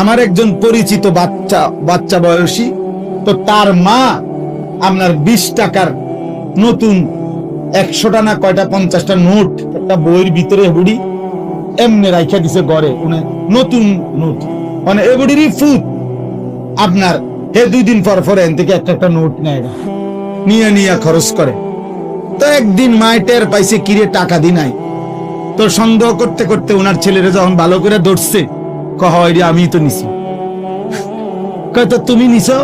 আমার একজন পরিচিত বাচ্চা বাচ্চা বয়সী, তো তার মা আপনার বিশ টাকার নতুন একশোটা না কয়টা পঞ্চাশটা নোট, একটা বইয়ের ভিতরে বুড়ি এমনি রাইখা দিছে গড়ে উনি নতুন নোট। মানে এ বুড়িরই ফুট। আপনার হে দুই দিন পর পর এন থেকে একটা একটা নোট নেয়। নিয়ে নিয়ে খরচ করে। তো একদিন মাইটের পাইছে, কিরে, টাকা দি নাই। তো সন্দেহ করতে করতে ওনার ছেলেরা যখন ভালো করে ধরছে কহ আমি তো নিছি। কয় তুমি নিছো?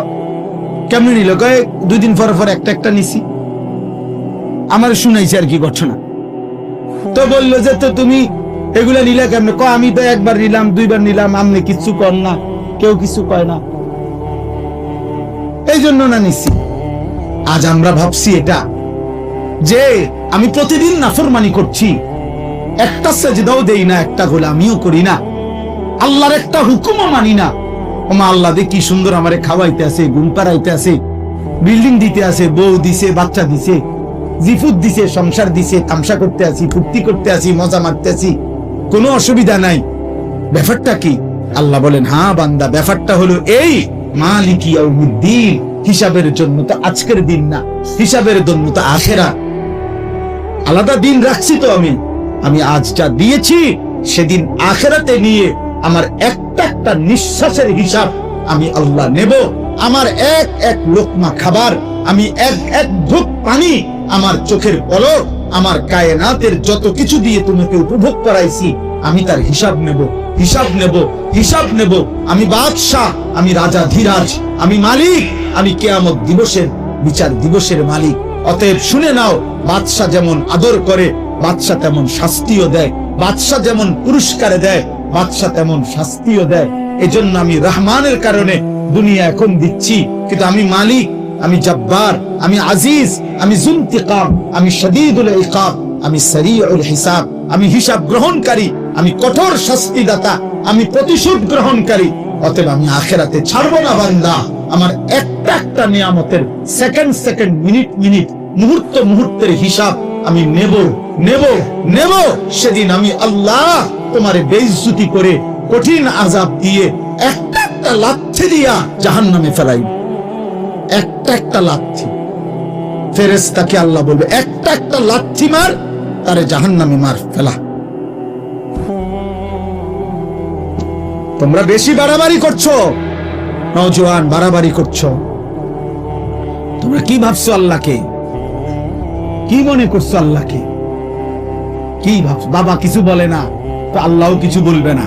কেমনে নিল? কয়, দুই দিন পর পর একটা একটা নিছি। আমার শুনাইছে আর কি ঘটনা। তো বলল যে, তো তুমি এগুলা নিলে কেমনে? ক আমি তো একবার নিলাম, দুইবার নিলাম, আমনে কিচ্ছু কর না, কেউ কিছু কয় না। এই জন্য না নিছি। আজ আমরা ভাবছি এটা, যে আমি প্রতিদিন নাফরমানি করছি। একটা সেজদাও দেই না, একটা গোলামিও করি না। আল্লাহর একটা হুকুমও মানি না। ওমা আল্লাহ দে কি সুন্দর আমারে খাওয়াইতে আছে, ঘুম পাড়াইতে আছে, বিল্ডিং দিতে আছে, বউ দিছে, বাচ্চা দিছে, জিফুত দিছে, সংসার দিছে, তামসা করতে আছি, ফুর্তি করতে আছি, মজা মারতে আছি, কোনো অসুবিধা নাই। ব্যাপারটা কি? আল্লাহ বলেন হ্যাঁ বান্দা, ব্যাপারটা হলো এই, মালিকি দিন হিসাবের জন্য তো আজকের দিন না, হিসাবের জন্য তো আখেরা। আলাদা দিন রাখছি তো আমি আমি আজ যা দিয়েছি, সেদিন আখেরাতে নিয়ে আমার একটা একটা নিঃশ্বাসের হিসাব আমি আল্লাহ নেব। আমার এক এক লোকমা খাবার, আমি এক এক ধূপ পানি, আমার চোখের পলক আমার কায়নাতের যত কিছু দিয়ে তোমাকে উপভোগ করাইছি, আমি তার হিসাব নেব হিসাব নেব হিসাব নেব। আমি বাদশাহ, আমি রাজা ধীরাজ, আমি মালিক, আমি কেয়ামত দিবসের বিচার দিবসের মালিক। অতএব শুনে নাও, বাদশাহ যেমন আদর করে, বাদশাহ তেমন শাস্তিও দেয়, বাদশাহ যেমন পুরস্কারে দেয় বাদশাহ তেমন শাস্তিও দেয়। এজন্য আমি রহমানের কারণে দুনিয়া এখন দিচ্ছি। কিন্তু আমি মালিক, আমি জব্বার, আমি আজিজ, আমি জুনতিকাম আমি শদীদুল ইকাব, আমি সরিউল হিসাব, আমি হিসাব গ্রহণকারী, আমি কঠোর শাস্তিদাতা, আমি প্রতিশোধ গ্রহণকারী। অতএব আমি আখেরাতে ছাড়বো না বান্দা। আমার একটা একটা নিয়ামতের সেকেন্ড সেকেন্ড মিনিট মিনিট মুহূর্ত মুহূর্তের হিসাব আমি নেব নেব নেব। সেদিন আমি আল্লাহ তোমার বেইজ্জতি করে কঠিন আজাব দিয়ে একটা একটা লাথি দিয়া জাহান নামে ফেলাই একটা একটা লাথি। ফেরেস্তাকে আল্লাহ বলবে, একটা একটা লাথি মার, তারে জাহান নামে মার, ফেলা। তোমরা বেশি বাড়াবাড়ি করছ। নজওয়ান বাড়াবাড়ি করছ। তোমরা কি ভাবছ আল্লাহকে? কি মনে করছ আল্লাহকে? কি ভাবছ? বাবা কিছু বলে না, তো আল্লাহও কিছু বলবে না।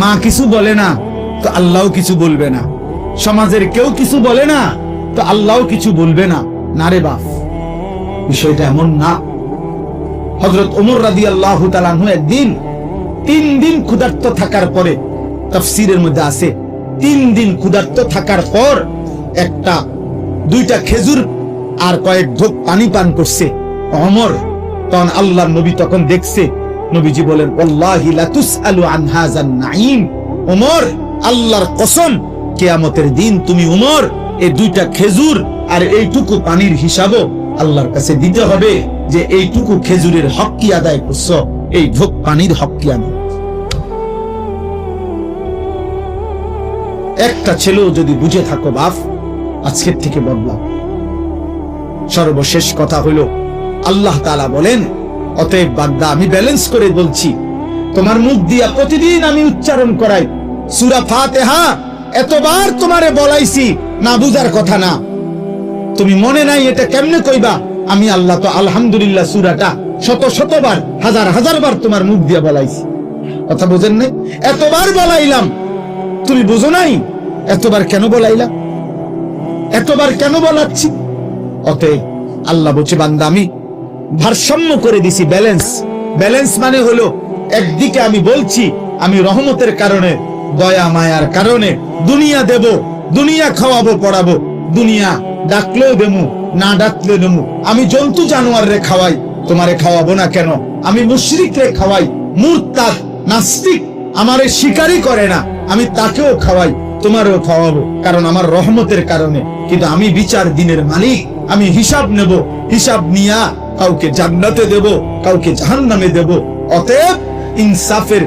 মা কিছু বলে না, তো আল্লাহও কিছু বলবে না। সমাজের কেউ কিছু বলে না, তো আল্লাহও কিছু বলবে না। না রে বাপ, বিষয়টা এমন না। হজরত ওমর রাদি আল্লাহ তালানহু একদিন, তিন দিন ক্ষুধার্ত থাকার পরে, তফসিরের মধ্যে আছে, তিন দিন ক্ষুধার্ত থাকার পর একটা, দুইটা খেজুর আর কয়েক ঢোক পানি পান করছে। অমর, তখন আল্লাহ নবী তখন দেখছে, নবীজি বলেন ওমর, আল্লাহর কসম, কিয়ামতের দিন তুমি ওমর, এই দুইটা খেজুর আর এইটুকু পানির হিসাবও আল্লাহর কাছে দিতে হবে যে এইটুকু খেজুরের হক কি আদায় করছ, এই ঢোক পানির হক কি আদায় একটা ছেলেও যদি বুঝে থাকো বাপ, আজকের থেকে বদলাও। সর্বশেষ কথা হলো, আল্লাহ তালা বলেন, অতএব বান্দা, আমি ব্যালেন্স করে বলছি, তোমার মুখ দিয়া প্রতিদিন আমি উচ্চারণ করাই, সুরা ফাতেহা, এতবার তোমারে বলাইছি, না বুঝার কথা না। তুমি মনে নাই এটা কেমনে কইবা? আমি আল্লাহ তো আলহামদুলিল্লাহ সুরাটা শত শতবার, হাজার হাজার বার তোমার মুখ দিয়া বলাইছি। কথা বোঝেন নাই? এতবার বলাইলাম, তুমি বুঝো নাই? এতবার কেন বলাইলাম এতবার কেন বলাচ্ছি? অতএব আল্লাহ বলছে, বান্দা, আমি ভারসাম্য করে দিছি ব্যালেন্স ব্যালেন্স মানে হলো, একদিকে আমি বলছি, আমি রহমতের কারণে, দয়া, মায়ার কারণে, দুনিয়া দেব, দুনিয়া খাওয়াবো, পড়াবো, দুনিয়া ডাকলেও দেমু, না ডাকলেও দেমু। আমি জন্তু জানোয়ার রে খাওয়াই, তোমারে খাওয়াবো না কেন? আমি মুশরিক রে খাওয়াই, মুরতাদ, নাস্তিক, আমারে শিকারই করে না, আমি তাকেও খাওয়াই, তোমারও খাওয়াবো, কারণ আমার রহমতের কারণে। কিন্তু আমি বিচার দিনের মালিক। আমি হিসাব নেব, হিসাব নিয়া কাউকে জান্নাতে দেব, কাউকে জাহান্নামে দেব। অতএব ইনসাফের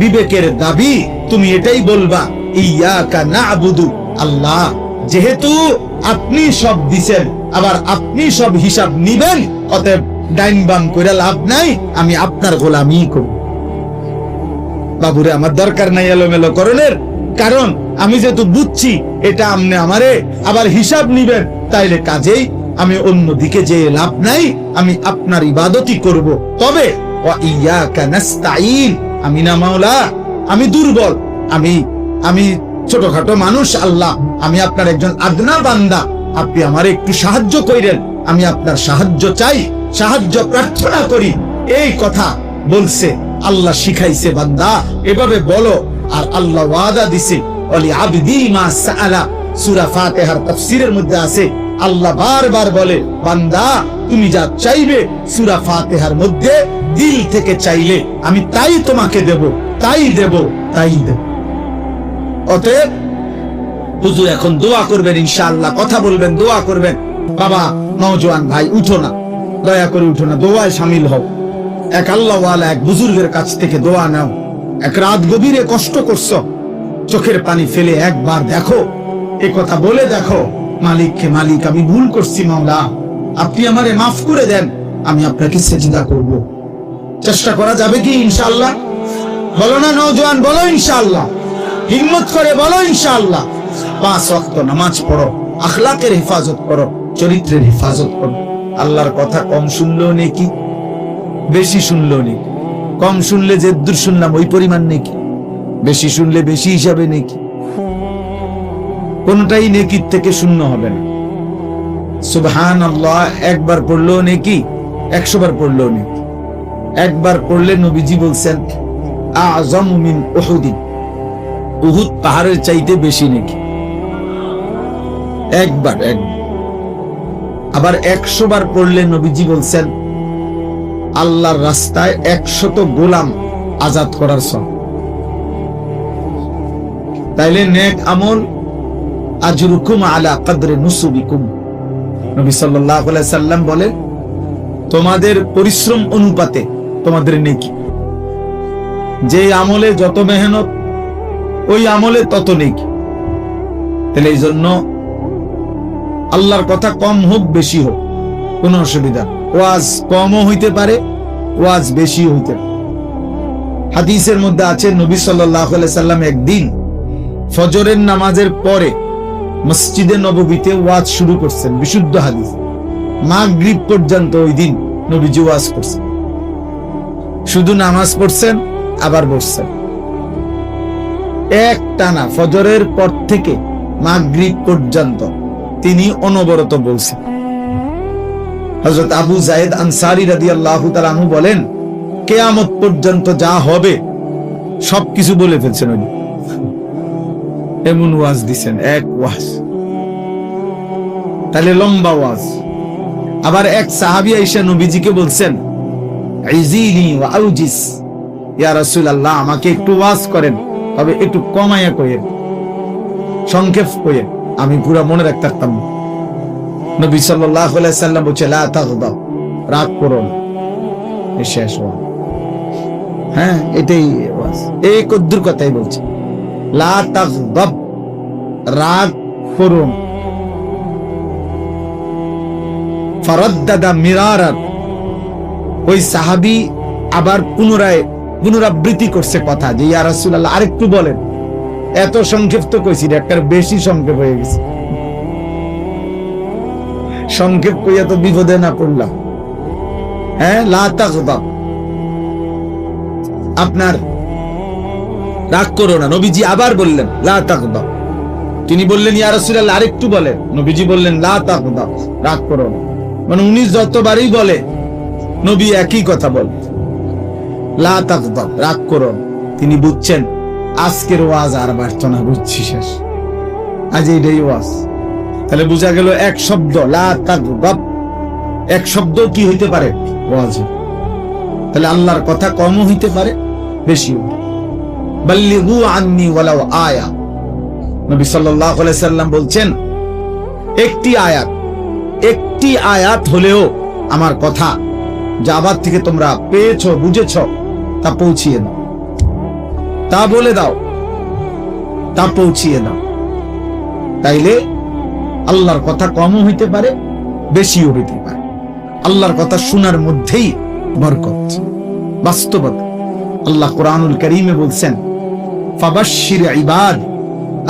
বিবেকের দাবি তুমি এটাই বলবা, ইয়াকা নাবুদু আল্লাহ। যেহেতু আপনি সব দিছেন, আবার আপনি সব হিসাব নিবেন, অতএব ডাইন বাম করে লাভ নাই, আমি আপনার গোলামি করব। বাবুরে, আমার দরকার নাই এলোমেলো করণের, কারণ আমি যেহেতু বুঝছি এটা আমনে আমারে, আবার হিসাব নিবেন, তাইলে কাজেই আমি অন্য দিকে যে লাভ নাই, আমি আপনার ইবাদতই করব। তবে আমি না মাওলা, আমি দুর্বল, আমি আমি ছোটখাটো মানুষ, আল্লাহ, আমি আপনার একজন আদনা বান্দা, আপনি আমার একটু সাহায্য কইরেন, আমি আপনার সাহায্য চাই, সাহায্য প্রার্থনা করি। এই কথা বলছে, আল্লাহ শিখাইছে বান্দা, এভাবে বলো, আর আল্লাহ ওয়াদা দিছে অলি আবদি মা সাআলা, সূরা ফাতিহার তাফসীরের মধ্যে আছে আল্লাহ বারবার বলে, বান্দা, তুমি যা চাইবে সূরা ফাতিহার মধ্যে দিল থেকে চাইলে আমি তাই তোমাকে দেব, তাই দেব তাই দেব। অতএব হুজুর এখন দোয়া করবেন, ইনশাআল্লাহ কথা বলবেন, দোয়া করবেন। বাবা, নওজোয়ান ভাই, উঠো না। দয়া করে উঠো না, দোয়ায় সামিল হও। এক আল্লাহওয়ালা, এক বুজুর্গের কাছ থেকে দোয়া নাও। এক রাত গভীরে কষ্ট করছ। চোখের পানি ফেলে একবার দেখো। এ কথা বলে দেখো। মালিককে, মালিক, আমি ভুল করছি মাওলা আপনি আমারে মাফ করে দেন, আমি আপনাকে সেজদা করব। চেষ্টা করা যাবে কি ইনশাআল্লাহ? বলো না, নওজোয়ান, বলো ইনশাআল্লাহ। হিম্মত করে বলো ইনশাআল্লাহ। পাঁচ ওয়াক্ত নামাজ পড়ো, আখলাকের হেফাজত করো, চরিত্রের হেফাজত করো। আল্লাহর কথা কম শুনলেও নেকি, বেশি শুনলেও নেকি। কম শুনলে যে দূর শুনলাম, ওই পরিমাণ নেকি। বেশি শুনলে বেশি হিসাবে নেকি। কোনটাই নেকির থেকে শূন্য হবে না। সুবহান আল্লাহ একবার পড়লেও নেকি একশো বার পড়লেও নেকি। একবার পড়লে নবীজি বলছেন, আজম মিন উহুদিন উহুদ পাহাড়ের চাইতে বেশি নাকি। একবার একবার আবার একশো বার পড়লে নবীজি বলছেন, আল্লাহর রাস্তায় একশত গোলাম আজাদ করার সব। তাইলে নেক আমল আজরুকুম আলা কদরে নুসুবিকুম। নবী সাল্লাল্লাহু আলাইহি সাল্লাম বলেন, তোমাদের পরিশ্রম অনুপাতে তোমাদের নেকি। যে আমলে যত মেহনত, ওই আমলে তত নেকি। তাহলে এই জন্য আল্লাহর কথা কম হোক, বেশি হোক, কোনো অসুবিধা। ওয়াজ কমও হইতে পারে, ওয়াজ বেশি হইতে পারে। হাদিসের মধ্যে আছে, নবী সাল্লাহ সাল্লাম একদিন ফজরের নামাজের পরে মসজিদে নববীতে ওয়াজ শুরু করছেন, বিশুদ্ধ হাদিস। মাগরিব পর্যন্ত ওই দিন নবীজি ওয়াজ করছেন। শুধু নামাজ পড়ছেন, আবার বসছেন। এক টানা ফজরের পর থেকে মাগরিব পর্যন্ত তিনি অনবরত বলছেন। হজরত আবু জায়েদ আনসারি রাদি আল্লাহ বলেন, কেয়ামত পর্যন্ত যা হবে, সবকিছু বলে ফেলছেন উনি। এমন ওয়াজ দিছেন, এক ওয়াজ। তাহলে লম্বা ওয়াজ। আবার এক সাহাবি আইসা নবীজিকে বলছেন আমাকে একটু ওয়াজ করেন, তবে একটু কমাইয়া কইেন সংক্ষেপ কইেন আমি পুরো মনে রাখতে পারতাম নবী সাল্লাম বলছে রাগ করো শেষ হ্যাঁ এটাই এই কদ্দুর কথাই বলছে। রাগ করো না ফারাদ্দাদা ওই সাহাবী আবার পুনরায় পুনরাবৃত্তি করছে কথা যে, ইয়া রাসূলুল্লাহ, আরেকটু বলেন। এত সংক্ষিপ্ত কইছি একটা বেশি সংক্ষেপ হয়ে গেছে। সংক্ষেপ কইয়া তো বিপদে না পড়লাম। হ্যাঁ লা তাগদাব। আপনার রাগ করো না, নবীজি আবার বললেন, লা তিনি বললেন আরেকটু বলেন। নবীজি বললেন, লা রাগ করো না। মানে উনি যতবারই বলে, নবী একই কথা বলে। রাগ করো তিনি বুঝছেন, আজকের ওয়াজ আর বাড়তো না, বুঝছি শেষ। আজ এইটাই ওয়াজ। তাহলে বোঝা গেল এক শব্দ, লা এক শব্দ কি হইতে পারে? ওয়াজ। তাহলে আল্লাহর কথা কমও হইতে পারে, বেশিও। বলছেন, একটি আয়াত একটি আয়াত হলেও আমার কথা যাবার থেকে তোমরা পেয়েছ, বুঝেছ, তা পৌঁছিয়ে দাও। তা বলে দাও, তা পৌঁছিয়ে দাও। তাইলে আল্লাহর কথা কমও হইতে পারে, বেশিও হইতে পারে। আল্লাহর কথা শোনার মধ্যেই বরকত, বাস্তবতা। আল্লাহ কোরআনুল করিমে বলছেন ফাবাশশির ইবাদ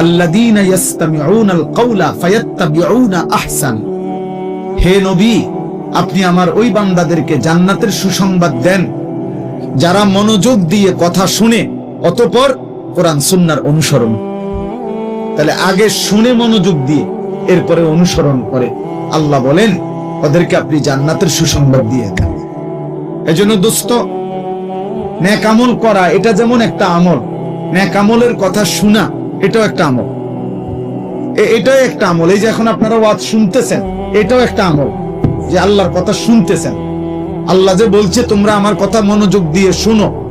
আল্লাযীনা ইয়াসতামিউনাল কাওলা ফায়াত্তাবিউনা আহসান। হে নবী, আপনি আমার ওই বান্দাদেরকে জান্নাতের সুসংবাদ দেন, যারা মনোযোগ দিয়ে কথা শুনে, অতঃপর কোরআন সুন্নার অনুসরণ। তাহলে আগে শুনে মনোযোগ দিয়ে, এরপরে অনুসরণ করে। আল্লাহ বলেন, ওদেরকে আপনি জান্নাতের সুসংবাদ দিয়ে দেন। এজন্য দোস্ত ন্যাকামল করা, এটা যেমন একটা আমল ন্যাকামলের কথা শোনা, এটাও একটা আমল। এটাও একটা আমল। এই যে এখন আপনারা ওয়াজ শুনতেছেন, এটাও একটা আমল, যে আল্লাহর কথা শুনতেছেন। আল্লাহ যে বলছে, তোমরা আমার কথা মনোযোগ দিয়ে শুনো।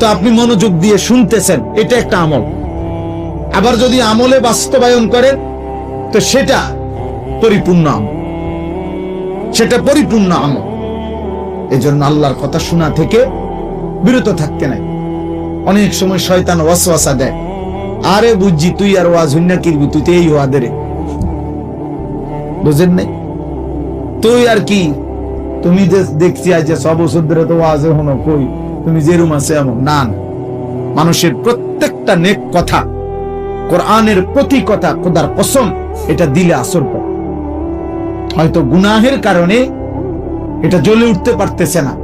তো আপনি মনোযোগ দিয়ে শুনতেছেন, এটা একটা আমল। আবার যদি আমলে বাস্তবায়ন করেন, তো সেটা পরিপূর্ণ আমল। সেটা পরিপূর্ণ আমল। এজন্য আল্লাহর কথা শোনা থেকে বিরত থাকতে নাই। অনেক সময় শয়তান ওয়াসওয়াসা দেয়। আরে বুঝছি, তুই আর ওয়াজ হইনা কিরবি, তুই তো এই ওয়াদে রে। বুঝেন নাই? তুই আর কি? তুমি যে দেখছি আজ যে সব ধরে তো ওয়াজে হনো কই? তুমি যেরুম আছে এমন? না। মানুষের প্রত্যেকটা নেক কথা, কোরআনের প্রতি কথা খোদার কসম, এটা দিলে আসর পড়ে। হয়তো গুনাহের কারণে এটা জ্বলে উঠতে পারতেছে না,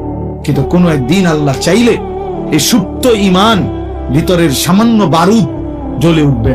কিন্তু কোনো একদিন আল্লাহ চাইলে এই সুপ্ত ইমান ভিতরের সামান্য বারুদ জ্বলে উঠবে।